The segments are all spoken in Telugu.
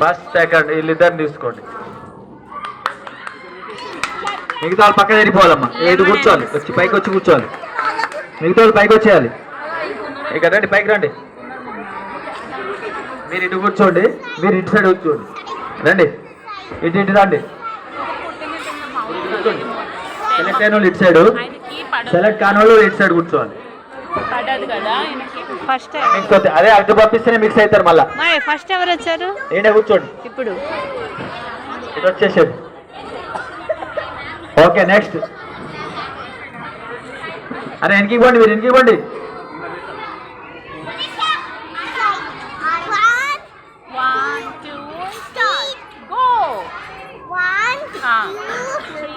ఫస్ట్ సెకండ్ వీళ్ళిద్దరిని తీసుకోండి. మిగతా వాళ్ళు పక్క జరిగిపోవాలమ్మా ఏది కూర్చోవాలి. వచ్చి పైకి వచ్చి కూర్చోవాలి. మిగతా వాళ్ళు పైకి వచ్చేయాలి. ఇక్కడ రండి పైకి రండి. మీరు ఇటు కూర్చోండి మీరు ఇటు సైడ్ కూర్చోండి. రండి. ఇటు ఇటు రండి. సెలెక్ట్ అయిన వాళ్ళు ఇటు సైడ్. సెలెక్ట్ కాని వాళ్ళు ఇటు సైడ్ కూర్చోవాలి. పడదు కదా ఆయనకి ఫస్ట్ అదే అటు పంపిస్తేనే మిక్స్ అవుతారు మళ్ళా. మా ఫస్ట్ ఎవరు వచ్చారు? ఏంటో కూర్చోండి. ఇప్పుడు. ఇది వచ్చేసేది ఓకే నెక్స్ట్ అరే వెనక్కి పోండి మీరు వెనక్కి పోండి. వన్ టూ గో పంతులు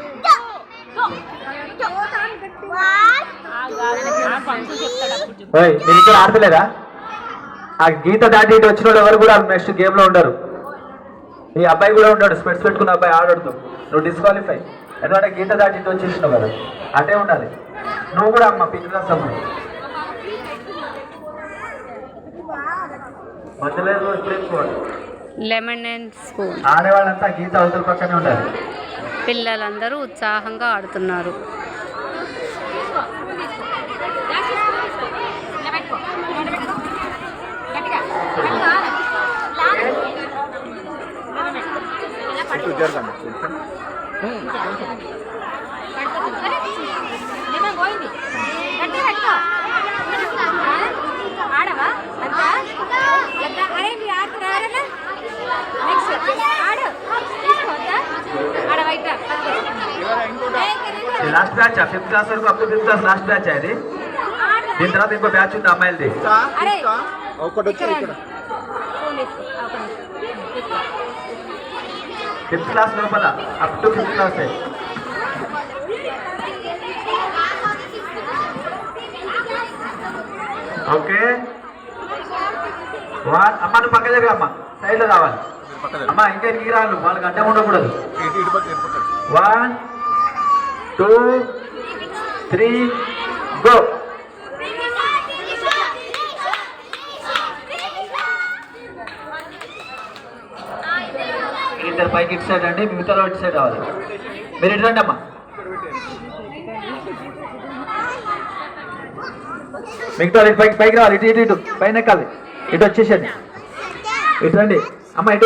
చెప్తాడు అప్పుడు చెప్పు. ఓయ్ మీరు ఇక్కడ ఆడతలేదా ఆ గీత దాటి ఇటు వచ్చిన వాళ్ళు ఎవరు కూడా నెక్స్ట్ గేమ్లో ఉండరు. ఈ అబ్బాయి కూడా ఉంటాడు స్పెట్స్ పెట్టుకున్న అబ్బాయి ఆడొద్దు. నువ్వు డిస్క్వాలిఫై ఎందుకంటే గీత దాటి ఇటు వచ్చేసినావు కదా అటే ఉండాలి. నువ్వు కూడా అమ్మ ఇప్పుడు వేసుకోవాలి. లెమన్ అండ్ స్పూన్ ఆడేవాళ్ళంతా గీత అవతల పక్కనే ఉండాలి. పిల్లలందరూ ఉత్సాహంగా ఆడుతున్నారు. లాస్ట్ బ్యాచ్ ఫిఫ్త్ క్లాస్ వరకు up to fifth class last batch అది దీని తర్వాత ఇంకో బ్యాచ్ ఉంది అమ్మాయిలది? అరే ఒకటి వచ్చి ఇక్కడ. ఫిఫ్త్ క్లాస్ లోపల up to fifth class okay one అమ్మ నువ్వు పక్క దగ్గర అమ్మ. సైడ్లో రావాలి. అమ్మ ఇంకా ఇంటికి రాను వాళ్ళకి అడ్డం ఉండకూడదు. వన్ టూ త్రీ గో ఇద్దరు పైకి ఇటు సైడ్ అండి మిగతా ఇటు సైడ్ రావాలి. మీరు ఇటు రండి అమ్మా మిగతా ఇటు పైకి పైకి రావాలి ఇటు ఇటు ఇటు పైన ఎక్కాలి. ఇటు వచ్చేసండి ఇటు రండి. అమ్మ ఇటు